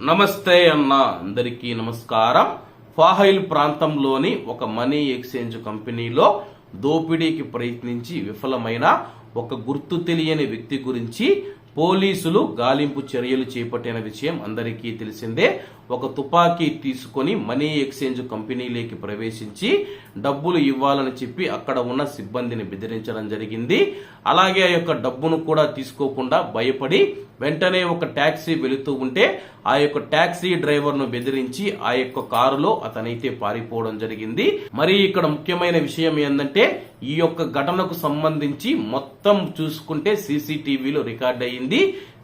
నమస్తే అన్న అందరికీ నమస్కారం. ఫాహైల్ ప్రాంతంలోని ఒక మనీ ఎక్స్చేంజ్ కంపెనీలో దోపిడీకి ప్రయత్నించి విఫలమైన ఒక గుర్తు తెలియని వ్యక్తి గురించి పోలీసులు గాలింపు చర్యలు చేపట్టిన విషయం అందరికీ తెలిసిందే. ఒక తుపాకీ తీసుకొని మనీ ఎక్స్చేంజ్ కంపెనీలోకి ప్రవేశించి డబ్బులు ఇవ్వాలని చెప్పి అక్కడ ఉన్న సిబ్బందిని బెదిరించడం జరిగింది. అలాగే ఆ యొక్క డబ్బును కూడా తీసుకోకుండా భయపడి వెంటనే ఒక ట్యాక్సీ వెళుతూ ఉంటే ఆ యొక్క ట్యాక్సీ డ్రైవర్ను బెదిరించి ఆ యొక్క కారులో అతనైతే పారిపోవడం జరిగింది. మరి ఇక్కడ ముఖ్యమైన విషయం ఏంటంటే ఈ యొక్క ఘటనకు సంబంధించి మొత్తం చూసుకుంటే సీసీటీవీలో రికార్డ్ అయ్యింది.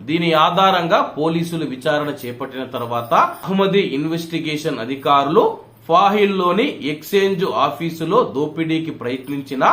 దీని ఆధారంగా పోలీసులు విచారణ చేపట్టిన తర్వాత అహ్మదీ ఇన్వెస్టిగేషన్ అధికారులు ఫాహిల్లోని ఎక్స్చేంజ్ ఆఫీసులో దోపిడీకి ప్రయత్నించిన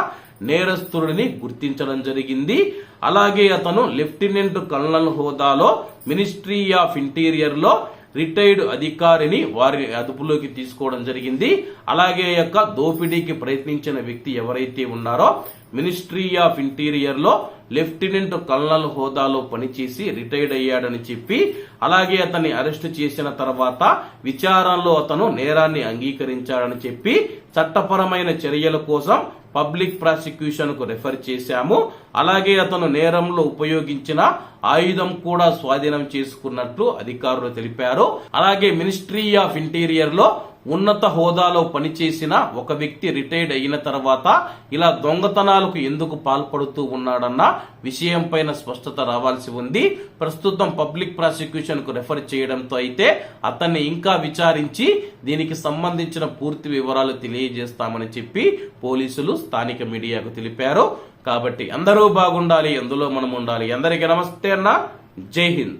నేరస్తుడిని గుర్తించడం జరిగింది. అలాగే అతను లెఫ్టినెంట్ కల్నల్ హోదాలో మినిస్ట్రీ ఆఫ్ ఇంటీరియర్లో రిటైర్డ్ అధికారిని వారి అదుపులోకి తీసుకోవడం జరిగింది. అలాగే యొక్క దోపిడీకి ప్రయత్నించిన వ్యక్తి ఎవరైతే ఉన్నారో మినిస్ట్రీ ఆఫ్ ఇంటీరియర్లో లెఫ్టినెంట్ కల్నల్ హోదాలో పనిచేసి రిటైర్డ్ అయ్యాడని చెప్పి అలాగే అతన్ని అరెస్ట్ చేసిన తర్వాత విచారణలో అతను నేరాన్ని అంగీకరించాడని చెప్పి చట్టపరమైన చర్యల కోసం పబ్లిక్ ప్రాసిక్యూషన్కు రెఫర్ చేశాము. అలాగే అతను నేరంలో ఉపయోగించిన ఆయుధం కూడా స్వాధీనం చేసుకున్నట్లు అధికారులు తెలిపారు. అలాగే మినిస్ట్రీ ఆఫ్ ఇంటీరియర్లో ఉన్నత హోదాలో పనిచేసిన ఒక వ్యక్తి రిటైర్డ్ అయిన తర్వాత ఇలా దొంగతనాలకు ఎందుకు పాల్పడుతూ ఉన్నాడన్న విషయం పైన స్పష్టత రావాల్సి ఉంది. ప్రస్తుతం పబ్లిక్ ప్రాసిక్యూషన్కు రెఫర్ చేయడంతో అయితే అతన్ని ఇంకా విచారించి దీనికి సంబంధించిన పూర్తి వివరాలు తెలియజేస్తామని చెప్పి పోలీసులు స్థానిక మీడియాకు తెలిపారు. కాబట్టి అందరూ బాగుండాలి అందులో మనం ఉండాలి. అందరికీ నమస్తే అన్న. జై హింద్.